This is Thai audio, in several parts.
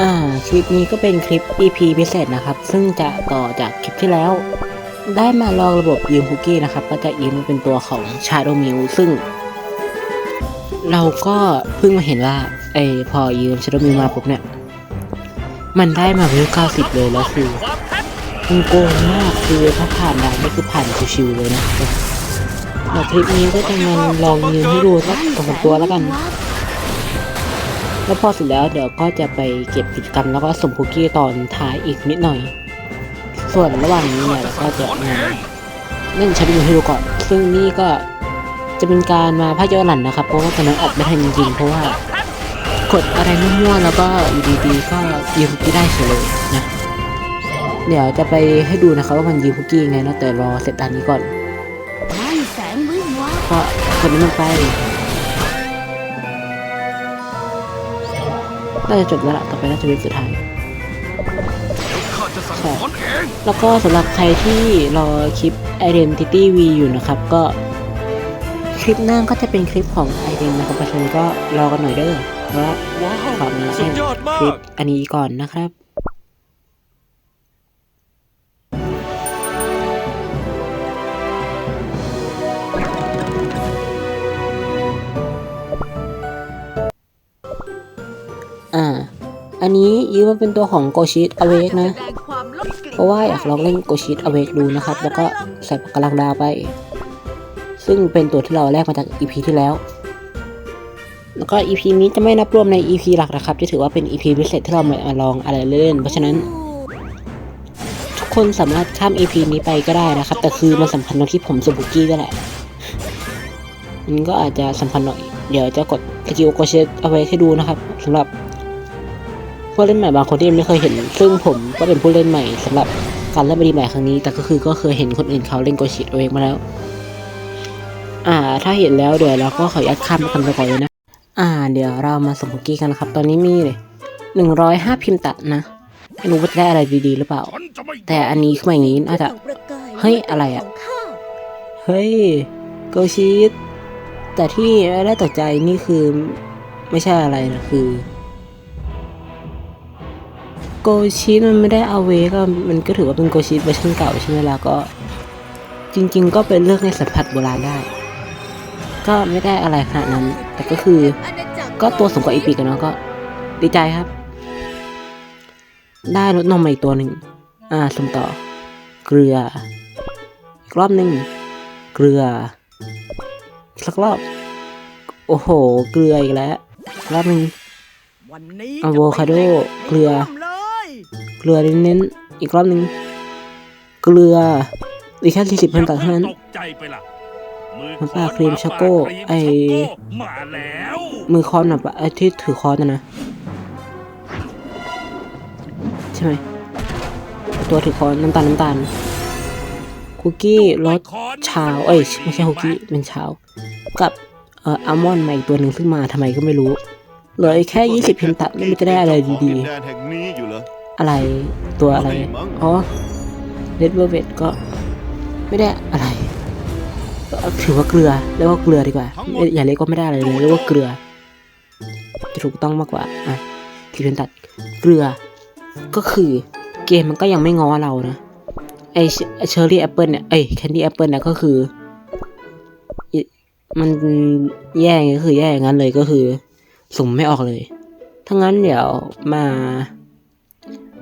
อ่าคลิปนี้ก็เป็นคลิป EP พิเศษนะครับ ซึ่งจะต่อจากคลิปที่แล้ว ได้มาลองระบบยืมคุกกี้นะครับ ก็จะยืมมาเป็นตัวของ Shadow m i l ซึ่ง เราก็เพิ่งมาเห็นว่าไอพอยืม Shadow m i l มาปุ๊บเนี่ย มันได้มาวิว90 เลยแล้วคือมันโกงมากคือถ้าผ่านได้นี่คือผ่านชิวๆเลยนะเดี๋ยวคลิปนี้ก็จะมาลองยืมให้ดูสักสองตัวแล้วกัน แล้วพอเสร็จแล้วเดี๋ยวก็จะไปเก็บกิจกรรมแล้วก็ส่งคุกกี้ตอนท้ายอีกนิดหน่อย ส่วนระหว่างนี้เนี่ยเราก็จะมาเล่นชัดดูให้ดูก่อน ซึ่งนี่ก็จะเป็นการมาพากย้อนหลังนะครับ เพราะว่าตอนนั้นออกไม่ทันจริงๆเพราะว่ากดอะไรมั่วๆแล้วก็อยู่ดีๆก็ยืมคุกกี้ได้เฉยเลยนะเดี๋ยวจะไปให้ดูนะครับว่ามันยืมคุกกี้ไงเนาะแต่รอเสร็จอันนี้ก่อนก็คนนี้มันไป น่าจะจบแล้วล่ะต่อไปน่าจะเป็นสุดท้ายข้าจะสั่งสอนเองแล้วก็สำหรับใครที่รอคลิป Identity V อยู่นะครับ ก็คลิปหน้าก็จะเป็นคลิปของ i d e n นะครับเพราะฉะนั้นก็รอกันหน่อยเด้อเพราะว่าว้าวขอมาสุดยอดมาคลิปกอันนี้ก่อนนะครับ อ่า อันนี้ยืมมาเป็นตัวของโกชิตอเวกนะ เพราะว่าอยากลองเล่นโกชิตอเวกดูนะครับ แล้วก็ใส่ปากกาลังดาวไป ซึ่งเป็นตัวที่เราแลกมาจาก EP ที่แล้ว แล้วก็ EP นี้จะไม่นับรวมใน EP หลักนะครับที่ถือว่าเป็น EP พิเศษที่เรามาลองอะไรเล่น เพราะฉะนั้น ทุกคนสามารถข้าม EP นี้ไปก็ได้นะครับ แต่คือมันสำคัญตรงที่ผมสบุกี้ก็แหละมันก็อาจจะสำคัญหน่อย เดี๋ยวจะกดสกิลโกชิตเอาไว้ให้ดูนะครับสำหรับ ผู้เล่นใหม่บางคนที่ยังไม่เคยเห็น ซึ่งผมก็เป็นผู้เล่นใหม่สำหรับการเล่นบดีใหม่ครั้งนี้ แต่ก็คือก็เคยเห็นคนอื่นเขาเล่นโกชิเองมาแล้ว อ่า ถ้าเห็นแล้วเดี๋ยวเราก็ขออนุญาตข้ามกันไปก่อนเลยนะ อ่า เดี๋ยวเรามาสมุกี้กันนะครับ ตอนนี้มีเลยหนึ่งร้อยห้าพิมพ์ตัดนะไม่รู้ว่าได้อะไรดีๆหรือเปล่า แต่อันนี้ขึ้นมาอย่างนี้น่าจะส่องประเฮ้ยอะไรอะเฮ้ยโกชิตแต่ที่ได้ตกใจนี่คือไม่ใช่อะไรนะคือ กชิตมันไม่ได้เอาเวก็มันก็ถือว่าเป็นโกชิตเวอร์ชันเก่าใช่ไหมล่ะก็ จริง ๆ ก็เป็นเลือกในสัมผัสโบราณได้ ก็ไม่ได้อะไรขนาดนั้น แต่ก็คืออาณาจักรก็ตัวสูงกว่าอีปีกันเนาะก็ ดีใจครับ ได้รถนมมาอีกตัวหนึ่งอ่าส่งต่อ เกลืออีกรอบหนึ่งเกลืออีกสักรอบ โอ้โห เกลืออีกแล้วรอบหนึ่งวันนี้อะโวคาโด เกลือเลยเกลือเน้นๆอีกรอบหนึ่งเกลืออีกแค่สี่สิบพันตัดเท่านั้นตกใจไปล่ะมือน้ำปลาครีมช็อกโก้น้ำปลาครีมไอ้ช็อกโก้มาแล้วมือคอนแบบไอ้ที่ถือคอนนะนะใช่ไหมตัวถือคอนน้ำตาลน้ำตาลคุกกี้รสชาวเอ้ยไม่ใช่คุกกี้เป็นชาวกับเอ่ออัลมอนด์มาอีกตัวหนึ่งซึ่งมาทำไมก็ไม่รู้เหลืออีกแค่ยี่สิบพิมพ์ตัดไม่รู้จะได้อะไรดีดินแดนแห่งนี้อยู่เหรอๆ อะไรตัวอะไร อ๋อเ d ดเว l ร์เวก็ไม่ได้อะไรถือว่าเกลือเรียกว่าเกลือดีกว่าอย่าเรียกว่าไม่ได้อะไรเลยเรียกว่าเกลือจะถูกต้องมากกว่าอะที่เป็นตัดเกลือ ก็คือเกมมันก็ยังไม่ง้อเรานะไอเชอร์รี่แอปเปิลเนี่ยเอ้ยแคนดี้แอปเปิลเนี่ยก็คือ มันแย่ไงก็คือแย่อย่างนั้นเลยก็คือ สุ่มไม่ออกเลยทั้างั้นเดี๋ยวมา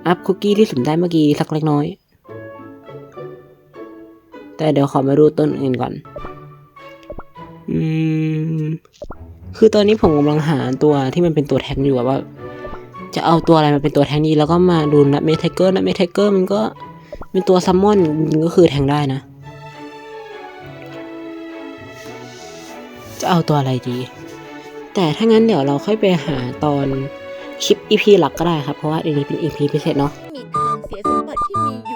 อัพคุกกี้ที่สุ่มได้เมื่อกี้สักเล็กน้อย แต่เดี๋ยวขอมาดูต้นอื่นก่อน อืม คือตอนนี้ผมกำลังหาตัวที่มันเป็นตัวแทงอยู่ว่า จะเอาตัวอะไรมาเป็นตัวแทงนี้แล้วก็มาดูนัทเมทเกอร์นัทเมทเกอร์มันก็เป็นตัวซัมมอนมันก็คือแทงได้นะ จะเอาตัวอะไรดี แต่ถ้างั้นเดี๋ยวเราค่อยไปหาตอน คลิป EP หลักก็ได้ครับ เพราะว่าอันนี้เป็น EP พิเศษเนาะ มีทางเสียสมบัติที่มีอยู่